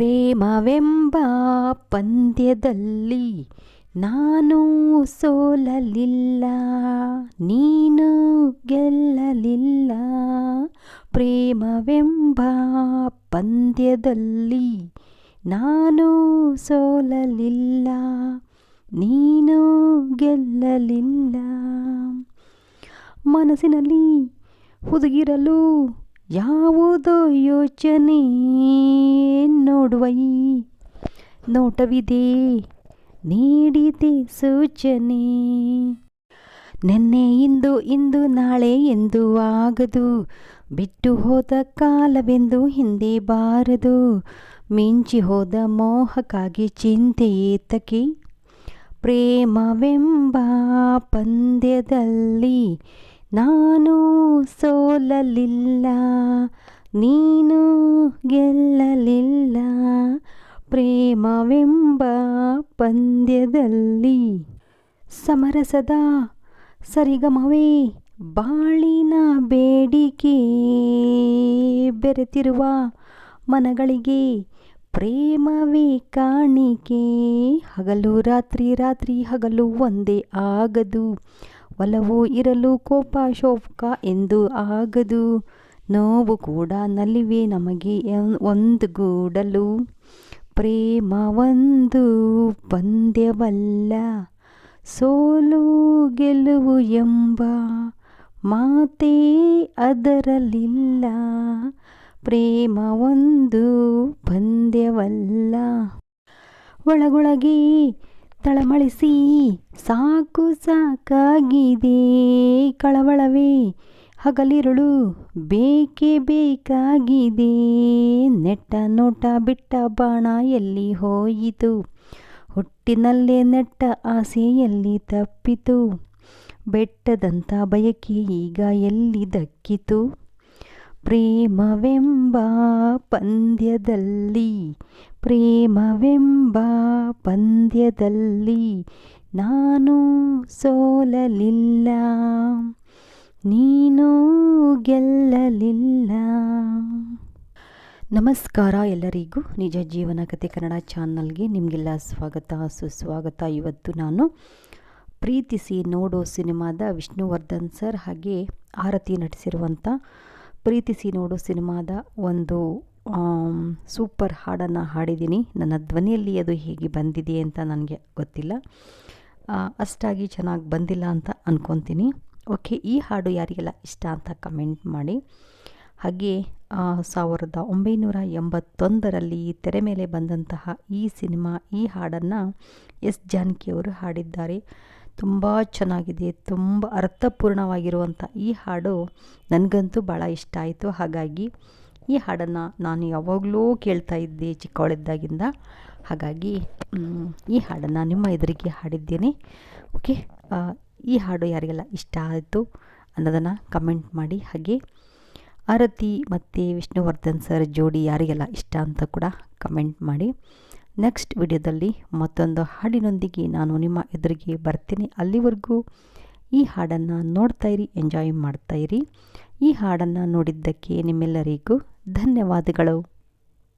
ಪ್ರೇಮವೆಂಬ ಪಂದ್ಯದಲ್ಲಿ ನಾನು ಸೋಲಲಿಲ್ಲ ನೀನು ಗೆಲ್ಲಲಿಲ್ಲ. ಪ್ರೇಮವೆಂಬ ಪಂದ್ಯದಲ್ಲಿ ನಾನು ಸೋಲಲಿಲ್ಲ ನೀನು ಗೆಲ್ಲಲಿಲ್ಲ. ಮನಸ್ಸಿನಲ್ಲಿ ಹುದುಗಿರಲು ಯಾವುದೋ ಯೋಚನೆ ನೋಡುವ. ನೋಟವಿದೆ, ನೀಡಿದೆ ಸೂಚನೆ. ನೆನ್ನೆ ಇಂದು ಇಂದು, ನಾಳೆ ಎಂದು ಆಗದು. ಬಿಟ್ಟು ಹೋದ ಕಾಲವೆಂದು ಹಿಂದೆ ಬಾರದು. ಮಿಂಚಿ ಹೋದ ಮೋಹಕ್ಕಾಗಿ ಚಿಂತೆ ಏತಕಿ ಪ್ರೇಮವೆಂಬ ಪಂದ್ಯದಲ್ಲಿ ನಾನು ಸೋಲಲಿಲ್ಲ, ನೀನು ಗೆಲ್ಲಲಿಲ್ಲ, ಪ್ರೇಮವೆಂಬ ಪಂದ್ಯದಲ್ಲಿ ಸಮರಸದ ಸರಿಗಮವೇ ಬಾಳಿನ ಬೇಡಿಕೆ ಬೆರೆತಿರುವ ಮನಗಳಿಗೆ ಪ್ರೇಮವೇ ಕಾಣಿಕೆ. ಹಗಲು ರಾತ್ರಿ ರಾತ್ರಿ ಹಗಲು ಒಂದೇ ಆಗದು. ಒಲವು ಇರಲು ಕೋಪ ಶೋಕ ಎಂದು ಆಗದು. ನೋವು ಕೂಡ ನಲಿವೆ ನಮಗೆ ಒಂದುಗೂಡಲು. ಪ್ರೇಮ ಒಂದು ಪಂದ್ಯವಲ್ಲ. ಸೋಲು ಗೆಲುವು ಎಂಬ ಮಾತೇ ಅದರಲ್ಲಿಲ್ಲ. ಪ್ರೇಮ ಒಂದು ಪಂದ್ಯವಲ್ಲ. ಒಳಗೊಳಗೆ ತಳಮಳಿಸಿ, ಸಾಕು ಸಾಕಾಗಿದೆ ಕಳವಳವೇ, ಹಗಲಿರುಳು ಬೇಕೇ ಬೇಕಾಗಿದೆ, ನೆಟ್ಟ ನೋಟ ಬಿಟ್ಟ ಬಾಣ ಎಲ್ಲಿ ಹೋಯಿತು, ಹುಟ್ಟಿನಲ್ಲೇ ನೆಟ್ಟ ಆಸೆಯಲ್ಲಿ ತಪ್ಪಿತು ಬೆಟ್ಟದಂಥ ಬಯಕೆ ಈಗ ಎಲ್ಲಿ ದಕ್ಕಿತು, ಪ್ರೇಮವೆಂಬ ಪಂದ್ಯದಲ್ಲಿ ಪ್ರೇಮವೆಂಬ ಪಂದ್ಯದಲ್ಲಿ ನಾನು ಸೋಲಲಿಲ್ಲ. ನೀನು ಗೆಲ್ಲಲಿಲ್ಲ. ನಮಸ್ಕಾರ ಎಲ್ಲರಿಗೂ. ನಿಜ ಜೀವನ ಕತೆ ಕನ್ನಡ ಚಾನಲ್ಗೆ ನಿಮಗೆಲ್ಲ ಸ್ವಾಗತ, ಸುಸ್ವಾಗತ. ಇವತ್ತು ನಾನು ಪ್ರೀತಿಸಿ ನೋಡೋ ಸಿನಿಮಾದ ವಿಷ್ಣುವರ್ಧನ್ ಸರ್ ಹಾಗೆ ಆರತಿ ನಟಿಸಿರುವಂಥ ಪ್ರೀತಿಸಿ ನೋಡೋ ಸಿನಿಮಾದ ಒಂದು ಸೂಪರ್ ಹಾಡನ್ನು ಹಾಡಿದ್ದೀನಿ. ನನ್ನ ಧ್ವನಿಯಲ್ಲಿ ಅದು ಹೇಗೆ ಬಂದಿದೆ ಅಂತ ನನಗೆ ಗೊತ್ತಿಲ್ಲ. ಅಷ್ಟಾಗಿ ಚೆನ್ನಾಗಿ ಬಂದಿಲ್ಲ ಅಂತ ಅಂದ್ಕೊತೀನಿ ಓಕೆ, ಈ ಹಾಡು ಯಾರಿಗೆಲ್ಲ ಇಷ್ಟ ಅಂತ ಕಮೆಂಟ್ ಮಾಡಿ. ಹಾಗೆ ಸಾವಿರದ ಒಂಬೈನೂರ ಎಂಬತ್ತೊಂದರಲ್ಲಿ ತೆರೆ ಮೇಲೆ ಬಂದಂತಹ ಈ ಸಿನಿಮಾ, ಈ ಹಾಡನ್ನು ಎಸ್ ಜಾನಕಿಯವರು ಹಾಡಿದ್ದಾರೆ. ತುಂಬ ಚೆನ್ನಾಗಿದೆ, ತುಂಬ ಅರ್ಥಪೂರ್ಣವಾಗಿರುವಂಥ ಈ ಹಾಡು ನನಗಂತೂ ಭಾಳ ಇಷ್ಟ ಆಯಿತು. ಹಾಗಾಗಿ ಈ ಹಾಡನ್ನು ನಾನು ಯಾವಾಗಲೂ ಕೇಳ್ತಾ ಇದ್ದೆ ಚಿಕ್ಕವಳಿದ್ದಾಗಿಂದ. ಹಾಗಾಗಿ ಈ ಹಾಡನ್ನು ನಿಮ್ಮ ಎದುರಿಗೆ ಹಾಡಿದ್ದೇನೆ. ಓಕೆ ಈ ಹಾಡು ಯಾರಿಗೆಲ್ಲ ಇಷ್ಟ ಆಯಿತು ಅನ್ನೋದನ್ನು ಕಮೆಂಟ್ ಮಾಡಿ. ಹಾಗೆ, ಆರತಿ ಮತ್ತು ವಿಷ್ಣುವರ್ಧನ್ ಸರ್ ಜೋಡಿ ಯಾರಿಗೆಲ್ಲ ಇಷ್ಟ ಅಂತ ಕೂಡ ಕಮೆಂಟ್ ಮಾಡಿ. ನೆಕ್ಸ್ಟ್ ವಿಡಿಯೋದಲ್ಲಿ ಮತ್ತೊಂದು ಹಾಡಿನೊಂದಿಗೆ ನಾನು ನಿಮ್ಮ ಎದುರಿಗೆ ಬರ್ತೀನಿ. ಅಲ್ಲಿವರೆಗೂ ಈ ಹಾಡನ್ನು ನೋಡ್ತಾಯಿರಿ ಎಂಜಾಯ್ ಮಾಡ್ತಾಯಿರಿ ಈ ಹಾಡನ್ನು ನೋಡಿದ್ದಕ್ಕೆ ನಿಮ್ಮೆಲ್ಲರಿಗೂ ಧನ್ಯವಾದಗಳು.